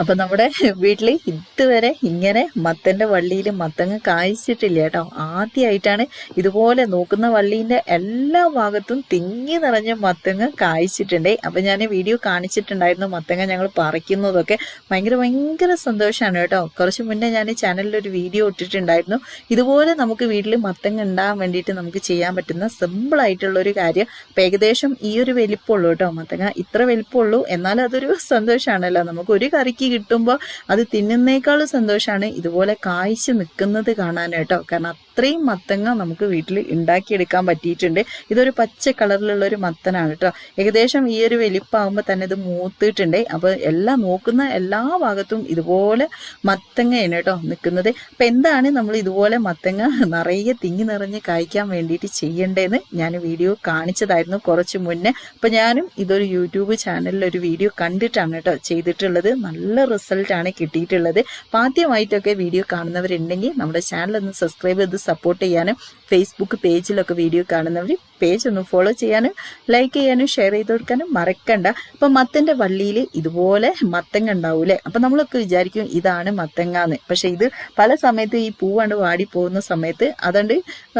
അപ്പൊ നമ്മുടെ വീട്ടിൽ ഇതുവരെ ഇങ്ങനെ മത്തന്റെ വള്ളിയിൽ മത്തങ്ങ കായ്ച്ചിട്ടില്ല കേട്ടോ. ആദ്യമായിട്ടാണ് ഇതുപോലെ നോക്കുന്ന വള്ളീന്റെ എല്ലാ ഭാഗത്തും തിങ്ങി നിറഞ്ഞ മത്തങ്ങ കായ്ച്ചിട്ടുണ്ട്. അപ്പൊ ഞാൻ വീഡിയോ കാണിച്ചിട്ടുണ്ടായിരുന്നു മത്തങ്ങ ഞങ്ങൾ പറിക്കുന്നതൊക്കെ. ഭയങ്കര ഭയങ്കര സന്തോഷമാണ് കേട്ടോ. കുറച്ച് മുന്നേ ഞാൻ ചാനലിൽ ഒരു വീഡിയോ ഇട്ടിട്ടുണ്ടായിരുന്നു. ഇതുപോലെ നമുക്ക് വീട്ടിൽ മത്തങ്ങ ഉണ്ടാകാൻ വേണ്ടിയിട്ട് നമുക്ക് ചെയ്യാൻ പറ്റുന്ന സിമ്പിൾ ആയിട്ടുള്ള ഒരു കാര്യം. അപ്പൊ ഏകദേശം ഈ ഒരു വലിപ്പമുള്ളൂ കേട്ടോ മത്തങ്ങ. ഇത്ര വലിപ്പമുള്ളൂ. എന്നാൽ അതൊരു സന്തോഷമാണല്ലോ നമുക്ക് ഒരു കറിക്ക് കിട്ടുമ്പോൾ അത് തിന്നുന്നേക്കാളും സന്തോഷമാണ് ഇതുപോലെ കായ്ച്ച് നിൽക്കുന്നത് കാണാൻ കേട്ടോ കാരണം അത്രയും മത്തങ്ങ നമുക്ക് വീട്ടിൽ ഉണ്ടാക്കിയെടുക്കാൻ പറ്റിയിട്ടുണ്ട്. ഇതൊരു പച്ച കളറിലുള്ള ഒരു മത്തനാണ് കേട്ടോ. ഏകദേശം ഈ ഒരു വലിപ്പാകുമ്പോൾ തന്നെ ഇത് മൂത്തിട്ടുണ്ട്. അപ്പോൾ എല്ലാം നോക്കുന്ന എല്ലാ ഭാഗത്തും ഇതുപോലെ മത്തങ്ങയാണ് കേട്ടോ നിൽക്കുന്നത്. അപ്പം എന്താണ് നമ്മൾ ഇതുപോലെ മത്തങ്ങ നിറയെ തിങ്ങി നിറഞ്ഞ് കായ്ക്കാൻ വേണ്ടിയിട്ട് ചെയ്യേണ്ടതെന്ന് ഞാൻ വീഡിയോ കാണിച്ചതായിരുന്നു കുറച്ച് മുന്നേ. അപ്പം ഞാനും ഇതൊരു യൂട്യൂബ് ചാനലിൽ ഒരു വീഡിയോ കണ്ടിട്ടാണ് കേട്ടോ ചെയ്തിട്ടുള്ളത്. നല്ല റിസൾട്ടാണ് കിട്ടിയിട്ടുള്ളത്. അപ്പം ആദ്യമായിട്ടൊക്കെ വീഡിയോ കാണുന്നവരുണ്ടെങ്കിൽ നമ്മുടെ ചാനൽ ഒന്ന് സബ്സ്ക്രൈബ് ചെയ്ത് സപ്പോർട്ട് ചെയ്യാനും ഫേസ്ബുക്ക് പേജിലൊക്കെ വീഡിയോ കാണുന്നവർ പേജ് ഒന്ന് ഫോളോ ചെയ്യാനും ലൈക്ക് ചെയ്യാനും ഷെയർ ചെയ്ത് കൊടുക്കാനും മറക്കണ്ട. അപ്പം മത്തന്റെ വള്ളിയിൽ ഇതുപോലെ മത്തങ്ങ ഉണ്ടാവൂലേ അപ്പം നമ്മളൊക്കെ വിചാരിക്കും ഇതാണ് മത്തങ്ങ എന്ന് പക്ഷെ ഇത് പല സമയത്ത് ഈ പൂവാണ്ട് വാടി പോകുന്ന സമയത്ത് അതുകൊണ്ട്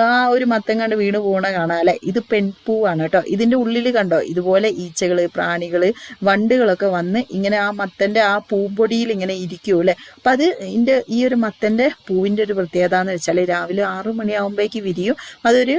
ആ ഒരു മത്തങ്ങാണ്ട് വീണ് പോകണ കാണാല്ലേ? ഇത് പെൺപൂവാണ് കേട്ടോ. ഇതിന്റെ ഉള്ളിൽ കണ്ടോ? ഇതുപോലെ ഈച്ചകൾ പ്രാണികൾ വണ്ടുകളൊക്കെ വന്ന് ഇങ്ങനെ ആ മത്തന്റെ ആ പൂമ്പൊടിയിൽ ഇങ്ങനെ ഇരിക്കൂല്ലേ അപ്പം അത് ഇതിന്റെ ഈ ഒരു മത്തന്റെ പൂവിന്റെ ഒരു പ്രത്യേകത എന്ന് വെച്ചാൽ രാവിലെ ആറു മണിയാകുമ്പോഴേക്ക് വിരിയും. അതൊരു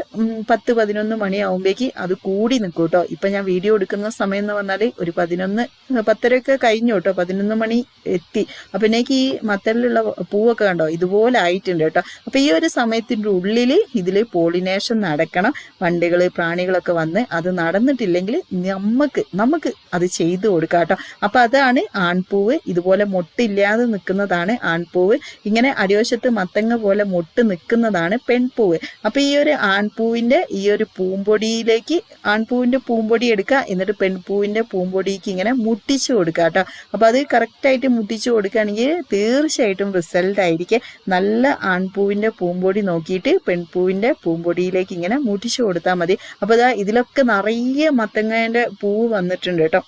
പത്ത് പതിനൊന്ന് മണിയാകുമ്പോഴേക്ക് അത് കൂടി നിൽക്കും കേട്ടോ ഇപ്പം ഞാൻ വീഡിയോ എടുക്കുന്ന സമയം എന്ന് പറഞ്ഞാൽ ഒരു പതിനൊന്ന് പത്തരയൊക്കെ കഴിഞ്ഞു കേട്ടോ പതിനൊന്ന് മണി എത്തി. അപ്പോഴേക്ക് ഈ മത്തലിലുള്ള പൂവൊക്കെ കണ്ടോ? ഇതുപോലെ ആയിട്ടുണ്ട് കേട്ടോ അപ്പം ഈ ഒരു സമയത്തിന്റെ ഉള്ളിൽ ഇതിൽ പോളിനേഷൻ നടക്കണം. വണ്ടികൾ പ്രാണികളൊക്കെ വന്ന് അത് നടന്നിട്ടില്ലെങ്കിൽ നമുക്ക് നമുക്ക് അത് ചെയ്തു കൊടുക്കാം കേട്ടോ അപ്പം അതാണ് ആൺപൂവ്. ഇതുപോലെ മുട്ടില്ലാതെ നിൽക്കുന്നതാണ് ആൺപൂവ്. ഇങ്ങനെ അടിവശത്ത് മത്തങ്ങ പോലെ മുട്ട് നിൽക്കുന്നതാണ് പെൺപൂവ്. അപ്പം ഈ ഒരു ആൺപൂവിന്റെ ഈ ഒരു പൂമ്പൊടിയിലേക്ക് ആൺപൂവിന്റെ പൂമ്പൊടി എടുക്കുക എന്നിട്ട് പെൺപൂവിന്റെ പൂമ്പൊടിക്ക് ഇങ്ങനെ മുട്ടിച്ച് കൊടുക്കുക കേട്ടോ. അപ്പം അത് കറക്റ്റായിട്ട് മുട്ടിച്ച് കൊടുക്കുകയാണെങ്കിൽ തീർച്ചയായിട്ടും റിസൾട്ട് ആയിരിക്കും. നല്ല ആൺപൂവിന്റെ പൂമ്പൊടി നോക്കിയിട്ട് പെൺപൂവിന്റെ പൂമ്പൊടിയിലേക്ക് ഇങ്ങനെ മുട്ടിച്ച് കൊടുത്താൽ മതി. അപ്പോൾ ഇതാ ഇതിലൊക്കെ നിറയെ മത്തങ്ങേന്റെ പൂവ് വന്നിട്ടുണ്ട് കേട്ടോ.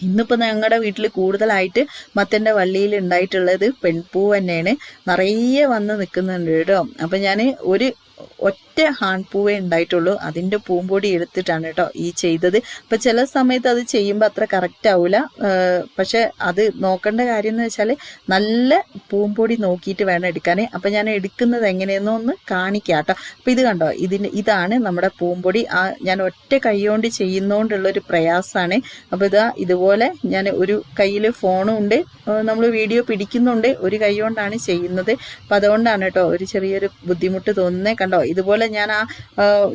ഇന്നിപ്പോൾ ഞങ്ങളുടെ വീട്ടിൽ കൂടുതലായിട്ട് മത്തന്റെ വള്ളിയിൽ ഉണ്ടായിട്ടുള്ളത് പെൺപൂ തന്നെയാണ്. നിറയെ വന്ന് നിൽക്കുന്നുണ്ട് കേട്ടോ. അപ്പം ഞാൻ ഒരു ഒറ്റ ഹാൺപൂവേ ഉണ്ടായിട്ടുള്ളൂ. അതിന്റെ പൂമ്പൊടി എടുത്തിട്ടാണ് കേട്ടോ ഈ ചെയ്തത്. അപ്പം ചില സമയത്ത് അത് ചെയ്യുമ്പോൾ അത്ര കറക്റ്റ് ആവില്ല പക്ഷെ അത് നോക്കേണ്ട കാര്യം എന്ന് വെച്ചാൽ നല്ല പൂമ്പൊടി നോക്കിയിട്ട് വേണം എടുക്കാൻ അപ്പം ഞാൻ എടുക്കുന്നത് എങ്ങനെയെന്നോ ഒന്ന് കാണിക്കാം കേട്ടോ. അപ്പം ഇത് കണ്ടോ? ഇതിന് ഇതാണ് നമ്മുടെ പൂമ്പൊടി. ആ ഞാൻ ഒറ്റ കൈകൊണ്ട് ചെയ്യുന്നതുകൊണ്ടുള്ളൊരു പ്രയാസമാണ് അപ്പോൾ ഇതാ ഇതുപോലെ ഞാൻ ഒരു കയ്യിൽ ഫോണും ഉണ്ട് നമ്മൾ വീഡിയോ പിടിക്കുന്നുണ്ട്. ഒരു കൈ കൊണ്ടാണ് ചെയ്യുന്നത്. അപ്പം അതുകൊണ്ടാണ് കേട്ടോ ഒരു ചെറിയൊരു ബുദ്ധിമുട്ട് തോന്നുന്നേ കണ്ടോ? ഇതുപോലെ ഞാൻ ആ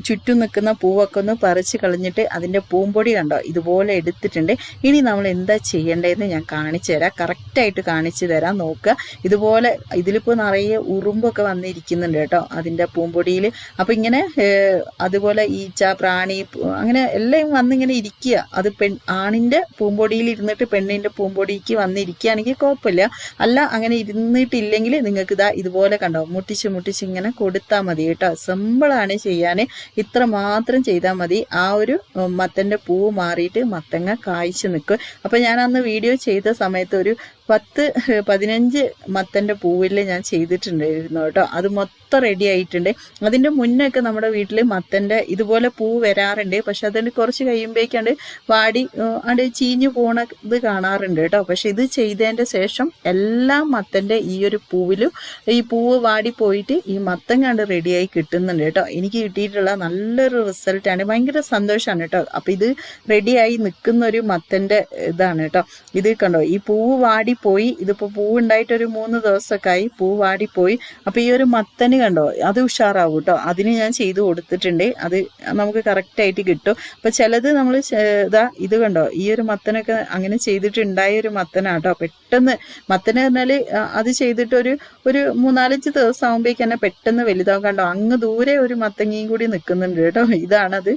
ചുറ്റും നിൽക്കുന്ന പൂവൊക്കെ ഒന്ന് പറിച്ച് കളഞ്ഞിട്ട് അതിന്റെ പൂമ്പൊടി കണ്ടോ? ഇതുപോലെ എടുത്തിട്ടുണ്ട്. ഇനി നമ്മൾ എന്താ ചെയ്യേണ്ടതെന്ന് ഞാൻ കാണിച്ചു തരാം. കറക്റ്റായിട്ട് കാണിച്ചു തരാം നോക്കുക. ഇതുപോലെ ഇതിലിപ്പോൾ നിറയെ ഉറുമ്പൊക്കെ വന്നിരിക്കുന്നുണ്ട് കേട്ടോ അതിന്റെ പൂമ്പൊടിയിൽ. അപ്പോൾ ഇങ്ങനെ അതുപോലെ ഈച്ച പ്രാണി അങ്ങനെ എല്ലാം വന്നിങ്ങനെ ഇരിക്കുക. അത് പെൺ ആണിന്റെ പൂമ്പൊടിയിൽ ഇരുന്നിട്ട് പെണ്ണിന്റെ പൂമ്പൊടിക്ക് വന്നിരിക്കുകയാണെങ്കിൽ കുഴപ്പമില്ല. അല്ല അങ്ങനെ ഇരുന്നിട്ടില്ലെങ്കിൽ നിങ്ങൾക്ക് ഇതാ ഇതുപോലെ കണ്ടോ? മുട്ടിച്ച് മുട്ടിച്ച് ഇങ്ങനെ കൊടുത്താൽ മതി സിമ്പിളാണ് ചെയ്യാൻ ഇത്ര മാത്രം ചെയ്താൽ മതി. ആ ഒരു മത്തന്റെ പൂവ് മാറിയിട്ട് മത്തങ്ങ കായ്ച്ചു നിൽക്കും. അപ്പോൾ ഞാൻ അന്ന് വീഡിയോ ചെയ്ത സമയത്ത് ഒരു പത്ത് പതിനഞ്ച് മത്തന്റെ പൂവിൽ ഞാൻ ചെയ്തിട്ടുണ്ടായിരുന്നു കേട്ടോ. അത് മൊത്തം റെഡി ആയിട്ടുണ്ട്. അതിന്റെ മുന്നൊക്കെ നമ്മുടെ വീട്ടിൽ മത്തന്റെ ഇതുപോലെ പൂ വരാറുണ്ട്. പക്ഷെ അതിന് കുറച്ച് കഴിയുമ്പോഴേക്കാണ്ട് വാടി അത് ചീഞ്ഞു പോണത് കാണാറുണ്ട് കേട്ടോ. പക്ഷെ ഇത് ചെയ്തതിന്റെ ശേഷം എല്ലാ മത്തന്റെ ഈ ഒരു പൂവിലും ഈ പൂവ് വാടി പോയിട്ട് ഈ മത്തം കണ്ട് റെഡിയായി കിട്ടുന്നുണ്ട് കേട്ടോ. എനിക്ക് കിട്ടിയിട്ടുള്ള നല്ലൊരു റിസൾട്ടാണ് ഭയങ്കര സന്തോഷമാണ് കേട്ടോ. അപ്പം ഇത് റെഡിയായി നിൽക്കുന്ന ഒരു മത്തന്റെ ഇതാണ് കേട്ടോ. ഇത് കണ്ടോ? ഈ പൂവ് വാടിപ്പോയി. ഇതിപ്പോ പൂവുണ്ടായിട്ട് ഒരു മൂന്ന് ദിവസമൊക്കെ ആയി പൂ വാടിപ്പോയി. അപ്പോൾ ഈ ഒരു മത്തന് കണ്ടോ? അത് ഉഷാറാവും കേട്ടോ. അതിന് ഞാൻ ചെയ്തു കൊടുത്തിട്ടുണ്ട്. അത് നമുക്ക് കറക്റ്റായിട്ട് കിട്ടും. അപ്പോൾ ചിലത് നമ്മൾ ഇതാ ഇത് കണ്ടോ? ഈ ഒരു മത്തനൊക്കെ അങ്ങനെ ചെയ്തിട്ടുണ്ടായ ഒരു മത്തനാട്ടോ പെട്ടെന്ന് മത്തന് പറഞ്ഞാൽ അത് ചെയ്തിട്ട് ഒരു ഒരു മൂന്നാലഞ്ച് ദിവസം ആകുമ്പോഴേക്ക് തന്നെ പെട്ടെന്ന് വലുതാവും. കണ്ടോ? അങ്ങ് ദൂരെ ഒരു മത്തങ്ങയും കൂടി നിൽക്കുന്നുണ്ട് കേട്ടോ. ഇതാണത്.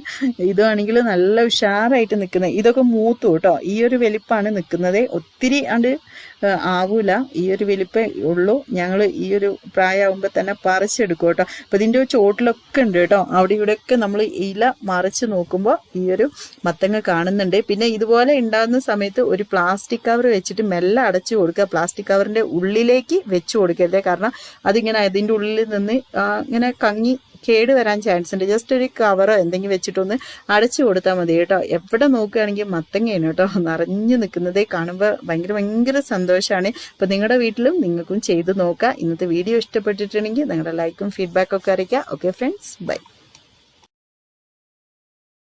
ഇതാണെങ്കിൽ നല്ല ഉഷാറായിട്ട് നിൽക്കുന്നത് ഇതൊക്കെ മൂത്തു കേട്ടോ. ഈ ഒരു വലിപ്പാണ് നിൽക്കുന്നത് ഒത്തിരി ആണ്ട് ആ, ആവൂല. ഈ ഒരു വലിപ്പേ ഉള്ളൂ. ഞങ്ങൾ ഈ ഒരു പ്രായമാകുമ്പോൾ തന്നെ പറിച്ചെടുക്കും കേട്ടോ. അപ്പോൾ ഇതിന്റെ ചോട്ടിലൊക്കെ ഉണ്ട് കേട്ടോ. അവിടെ ഇവിടെയൊക്കെ നമ്മൾ ഇല മറിച്ച് നോക്കുമ്പോൾ ഈ ഒരു മത്തങ്ങ കാണുന്നുണ്ട്. പിന്നെ ഇതുപോലെ ഉണ്ടാകുന്ന സമയത്ത് ഒരു പ്ലാസ്റ്റിക് കവർ വെച്ചിട്ട് മെല്ലെ അടച്ചു കൊടുക്കുക. പ്ലാസ്റ്റിക് കവറിന്റെ ഉള്ളിലേക്ക് വെച്ച് കൊടുക്കരുത്. കാരണം അതിങ്ങനെ അതിന്റെ ഉള്ളിൽ നിന്ന് ഇങ്ങനെ കങ്ങി കേട് വരാൻ ചാൻസ് ഉണ്ട്. ജസ്റ്റ് ഒരു കവറോ എന്തെങ്കിലും വെച്ചിട്ടൊന്ന് അടച്ചു കൊടുത്താൽ മതി കേട്ടോ. എവിടെ നോക്കുകയാണെങ്കിൽ മത്തങ്ങയാണ് കേട്ടോ നിറഞ്ഞു നിൽക്കുന്നതേ. കാണുമ്പോൾ ഭയങ്കര ഭയങ്കര സന്തോഷമാണ് അപ്പോൾ നിങ്ങളുടെ വീട്ടിലും നിങ്ങൾക്കും ചെയ്ത് നോക്കുക ഇന്നത്തെ വീഡിയോ ഇഷ്ടപ്പെട്ടിട്ടുണ്ടെങ്കിൽ നിങ്ങളുടെ ലൈക്കും ഫീഡ്ബാക്കും ഒക്കെ അറിയിക്കുക. Okay friends bye